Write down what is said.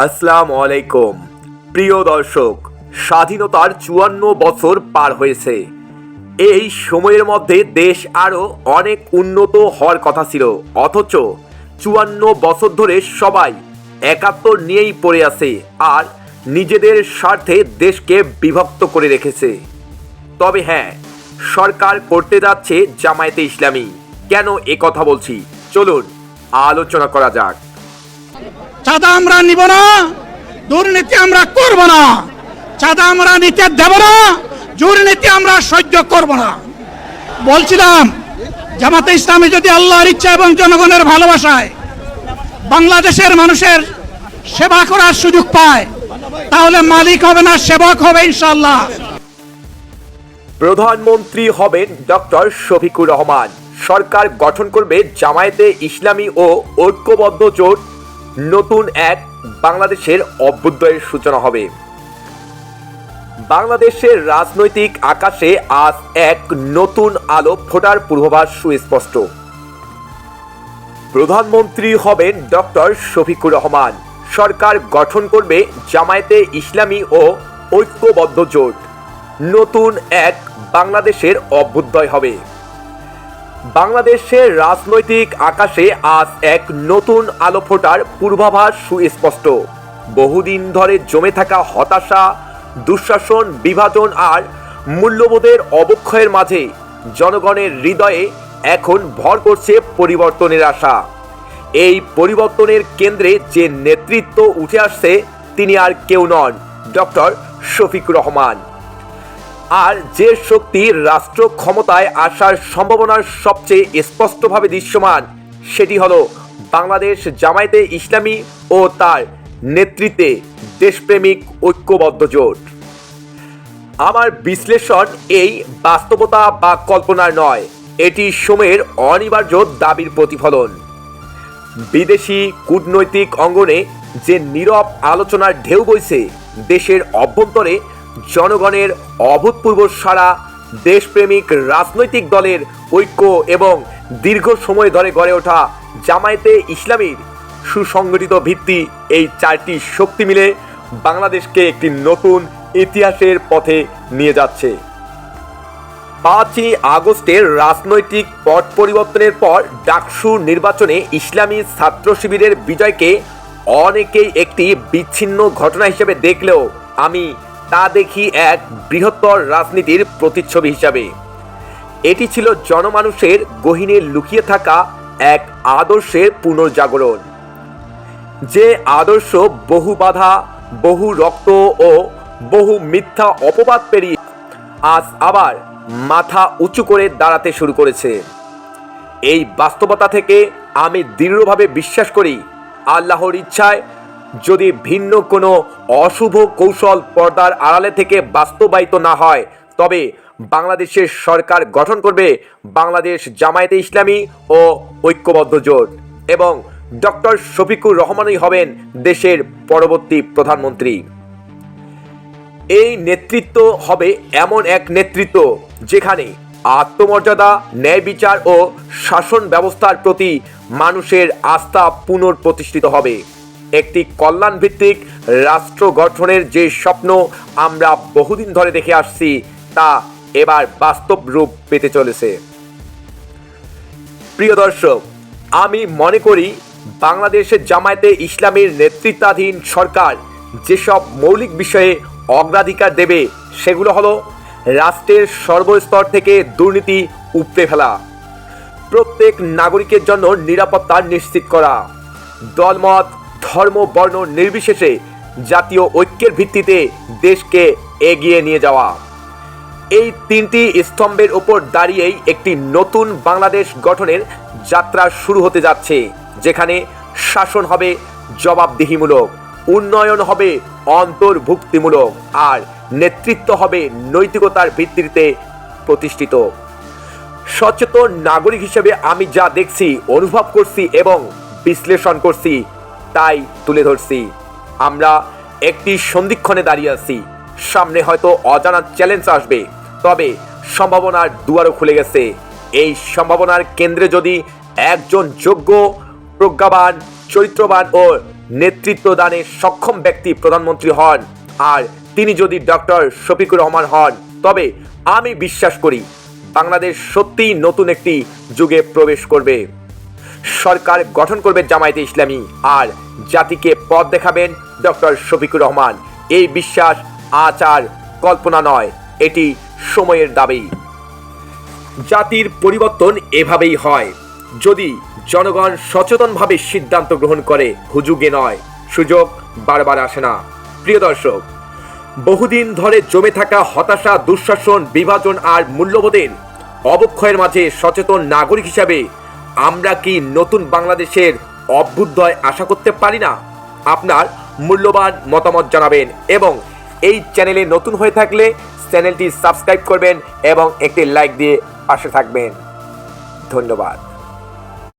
আসসালাম আলাইকুম প্রিয় দর্শক, স্বাধীনতার চুয়ান্ন বছর পার হয়েছে। এই সময়ের মধ্যে দেশ আরও অনেক উন্নত হওয়ার কথা ছিল, অথচ চুয়ান্ন বছর ধরে সবাই একাত্তর নিয়েই পড়ে আছে আর নিজেদের স্বার্থে দেশকে বিভক্ত করে রেখেছে। তবে হ্যাঁ সরকার করতে যাচ্ছে জামায়াতে ইসলামী। কেন এ কথা বলছি? চলুন, আলোচনা করা যাক। চাঁদা আমরা নিব না, দুর্নীতি আমরা করব না। চাঁদা আমরা নিতে দেব না, দুর্নীতি আমরা সহ্য করব না। বলছিলাম, জামাতে ইসলামী যদি আল্লাহর ইচ্ছা এবং জনগণের ভালোবাসায় বাংলাদেশের মানুষের সেবা করার সুযোগ পায়, তাহলে মালিক হবে না, সেবক হবে ইনশাল্লাহ প্রধানমন্ত্রী হবেন ডক্টর শফিকুর রহমান। সরকার গঠন করবে জামায়াতে ইসলামী ও ঐক্যবদ্ধ জোট নতুন এক বাংলাদেশের অভ্যুদয়ের সূচনা হবে। বাংলাদেশের রাজনৈতিক আকাশে আজ এক নতুন আলো ফোটার পূর্বাভাস সুস্পষ্ট। প্রধানমন্ত্রী হবেন ডক্টর শফিকুর রহমান। সরকার গঠন করবে জামায়াতে ইসলামী ও ঐক্যবদ্ধ জোট। নতুন এক বাংলাদেশের অভ্যুদয় হবে। বাংলাদেশের রাজনৈতিক আকাশে আজ এক নতুন আলো ফোটার পূর্বাভাস সুস্পষ্ট। বহুদিন ধরে জমে থাকা হতাশা, দুঃশাসন, বিভাজন আর মূল্যবোধের অবক্ষয়ের মাঝে জনগণের হৃদয়ে এখন ভর করছে পরিবর্তনের আশা। এই পরিবর্তনের কেন্দ্রে যে নেতৃত্ব উঠে আসছে, তিনি আর কেউ নন, ডক্টর শফিকুর রহমান। আর যে শক্তি রাষ্ট্র ক্ষমতায় আসার সম্ভাবনার সবচেয়ে স্পষ্টভাবে দৃশ্যমান, সেটি হলো বাংলাদেশ জামায়াতে ইসলামী ও তার নেতৃত্বে দেশপ্রেমিক ঐক্যবদ্ধ জোট। আমার বিশ্লেষণ এই বাস্তবতা বা কল্পনার নয়, এটি সময়ের অনিবার্য দাবির প্রতিফলন। বিদেশি কূটনৈতিক অঙ্গনে যে নীরব আলোচনার ঢেউ বইছে, দেশের অভ্যন্তরে জনগণের অভূতপূর্ব সারা দেশপ্রেমিক রাজনৈতিক দলের ঐক্য এবং দীর্ঘ সময় ধরে গড়ে ওঠা জামায়াতে ইসলামীর সুসংগঠিত ভিত্তি এই চারটি শক্তি মিলে বাংলাদেশকে একটি নতুন ইতিহাসের পথে নিয়ে যাচ্ছে। পাঁচই আগস্টের রাজনৈতিক পট পরিবর্তনের পর ডাকসু নির্বাচনে ইসলামী ছাত্র শিবিরের বিজয়কে অনেকেই একটি বিচ্ছিন্ন ঘটনা হিসেবে দেখলেও আমি তা দেখি এক বৃহত্তর রাজনীতির প্রতিচ্ছবি হিসাবে। এটি ছিল জনমানুষের গহিনে লুকিয়ে থাকা এক আদর্শের পুনর্জাগরণ। যে আদর্শ বহু বাধা, বহু রক্ত ও বহু মিথ্যা অপবাদ পেরিয়ে আজ আবার মাথা উঁচু করে দাঁড়াতে শুরু করেছে। এই বাস্তবতা থেকে আমি দৃঢ়ভাবে বিশ্বাস করি, আল্লাহর ইচ্ছায় যদি ভিন্ন কোনো অশুভ কৌশল পর্দার আড়ালে থেকে বাস্তবায়িত না হয়, তবে বাংলাদেশের সরকার গঠন করবে বাংলাদেশ জামায়াতে ইসলামী ও ঐক্যবদ্ধ জোট এবং ডক্টর শফিকুর রহমানই হবেন দেশের পরবর্তী প্রধানমন্ত্রী। এই নেতৃত্ব হবে এমন এক নেতৃত্ব যেখানে আত্মমর্যাদা, ন্যায় বিচার ও শাসন ব্যবস্থার প্রতি মানুষের আস্থা পুনঃপ্রতিষ্ঠিত হবে। একটি কল্যাণ ভিত্তিক রাষ্ট্র গঠনের যে স্বপ্ন আমরা বহুদিন ধরে দেখে আসছি, তা এবার বাস্তব রূপ পেতে চলেছে। প্রিয় দর্শক, আমি মনে করি বাংলাদেশের জামায়াতে ইসলামের নেতৃত্বাধীন সরকার যেসব মৌলিক বিষয়ে অগ্রাধিকার দেবে, সেগুলো হলো রাষ্ট্রের সর্বস্তর থেকে দুর্নীতি উপড়ে ফেলা, প্রত্যেক নাগরিকের জন্য নিরাপত্তা নিশ্চিত করা, দলমত ধর্ম, বর্ণ নির্বিশেষে জাতীয় ঐক্যের ভিত্তিতে দেশকে এগিয়ে নিয়ে যাওয়া। এই তিনটি স্তম্ভের উপর দাঁড়িয়েই একটি নতুন বাংলাদেশ গঠনের যাত্রা শুরু হতে যাচ্ছে, যেখানে শাসন হবে জবাবদিহিমূলক, উন্নয়ন হবে অন্তর্ভুক্তিমূলক, আর নেতৃত্ব হবে নৈতিকতার ভিত্তিতে প্রতিষ্ঠিত। সচেতন নাগরিক হিসেবে আমি যা দেখছি, অনুভব করছি এবং বিশ্লেষণ করছি তাই তুলে ধরছি। আমরা একটি সন্ধিক্ষণে দাঁড়িয়ে আছি। সামনে হয়তো অজানা চ্যালেঞ্জ আসবে। তবে সম্ভাবনার দুয়ারও খুলে গেছে। এই সম্ভাবনার কেন্দ্রে যদি একজন যোগ্য, প্রজ্ঞাবান, চরিত্রবান ও নেতৃত্ব দানে সক্ষম ব্যক্তি প্রধানমন্ত্রী হন আর তিনি যদি ডক্টর শফিকুর রহমান হন, তবে আমি বিশ্বাস করি বাংলাদেশ সত্যিই নতুন একটি যুগে প্রবেশ করবে। সরকার গঠন করবে জামায়াতে ইসলামী। আর জাতিকে পথ দেখাবেন ডক্টর শফিকুর রহমান। এই বিশ্বাস আচার কল্পনা নয়, এটি সময়ের দাবি। জাতির পরিবর্তন এভাবেই হয়। যদি জনগণ সচেতনভাবে সিদ্ধান্ত গ্রহণ করে, হুজুগে নয়। সুযোগ বারবার আসে না। প্রিয় দর্শক, বহুদিন ধরে জমে থাকা হতাশা, দুঃশাসন, বিভাজন আর মূল্যবোধের অবক্ষয়ের মাঝে সচেতন নাগরিক হিসাবে আমরা কি নতুন বাংলাদেশের অভ্যুদয় আশা করতে পারি না? আপনার মূল্যবান মতামত জানাবেন এবং এই চ্যানেলে নতুন হয়ে থাকলে চ্যানেলটি সাবস্ক্রাইব করবেন এবং একটি লাইক দিয়ে পাশে থাকবেন। ধন্যবাদ।